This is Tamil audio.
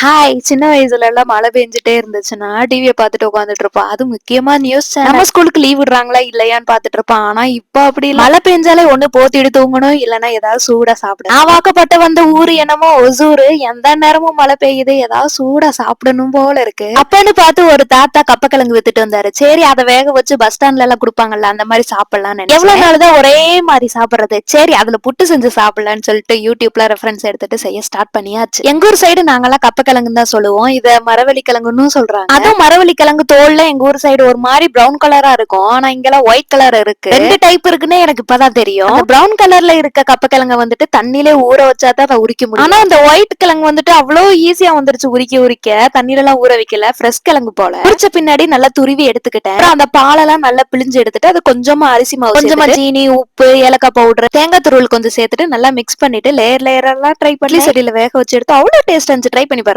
ஹாய் சின்ன வயசுல எல்லாம் மழை பெஞ்சிட்டே இருந்துச்சுன்னா டிவியை பார்த்துட்டு உட்காந்துட்டு இருப்போம் அது முக்கியமா நியூஸ் நம்ம ஸ்கூலுக்கு லீவ் விடுறாங்களா இல்லையான்னு பார்த்துட்டு இருப்பான் ஆனா இப்ப அப்படி மழை பெஞ்சாலே ஒண்ணு போத்திட்டு தூங்கணும் இல்லைன்னா ஏதாவது சூடா சாப்பிட நான் வாக்கப்பட்ட வந்த ஊரு என்னமோ ஒசூரு. எந்த நேரமும் மழை பெய்யுது ஏதாவது சூடா சாப்பிடணும் போல இருக்கு. அப்பன்னு பார்த்து ஒரு தாத்தா கப்பக்கிழங்கு வித்துட்டு வந்தாரு. சரி அதை வேக வச்சு பஸ் ஸ்டாண்ட்ல எல்லாம் கொடுப்பாங்கல்ல அந்த மாதிரி சாப்பிடலாம்னு எவ்வளவு நாள் தான் ஒரே மாதிரி சாப்பிடுறது? சரி அதுல புட்டு செஞ்சு சாப்பிடலாம்னு சொல்லிட்டு யூடியூப்ல ரெஃபரன்ஸ் எடுத்துட்டு செய்ய ஸ்டார்ட் பண்ணியாச்சு. எங்க ஊர் சைடு நாங்கெல்லாம் கப்பக்கிழங்கு தான் சொல்லுவோம். இத மரவள்ளி கிழங்குன்னு சொல்றாங்க. அதுவும் மரவள்ளி கிழங்கு தோல்ல எங்க ஊர் சைடு ஒரு மாதிரி பிரவுன் கலரா இருக்கும். ஆனா இங்கெல்லாம் ஒயிட் கலர் இருக்கு. ரெண்டு டைப் இருக்குன்னு எனக்கு இப்பதான் தெரியும். பிரவுன் கலர்ல இருக்க கப்பக்கிழங்க வந்துட்டு தண்ணிலே ஊற வச்சா தான் அதை உரிக்க முடியும். ஆனா அந்த ஒயிட் கிழங்கு வந்துட்டு அவ்வளவு ஈஸியா வந்துருச்சு உரிக்க உரிக்க. தண்ணில எல்லாம் ஊற வைக்கல. ஃப்ரெஷ் கிழங்கு போல. உரிச்ச பின்னாடி நல்லா துருவி எடுத்துக்கிட்டேன். அந்த பாலெல்லாம் நல்லா பிழிஞ்சு எடுத்துட்டு அது கொஞ்சமா அரிசி மாவு கொஞ்சமா சீனி உப்பு ஏலக்காய் பவுடர் தேங்காய் துருவல் கொஞ்சம் சேர்த்துட்டு நல்லா மிக்ஸ் பண்ணிட்டு லேயர் லேயர் எல்லாம் ட்ரை பண்ணி. செடியில வேக வச்சு எடுத்து அவ்வளவு டேஸ்ட் இருந்துச்சு. ட்ரை பண்ணி பாருங்க.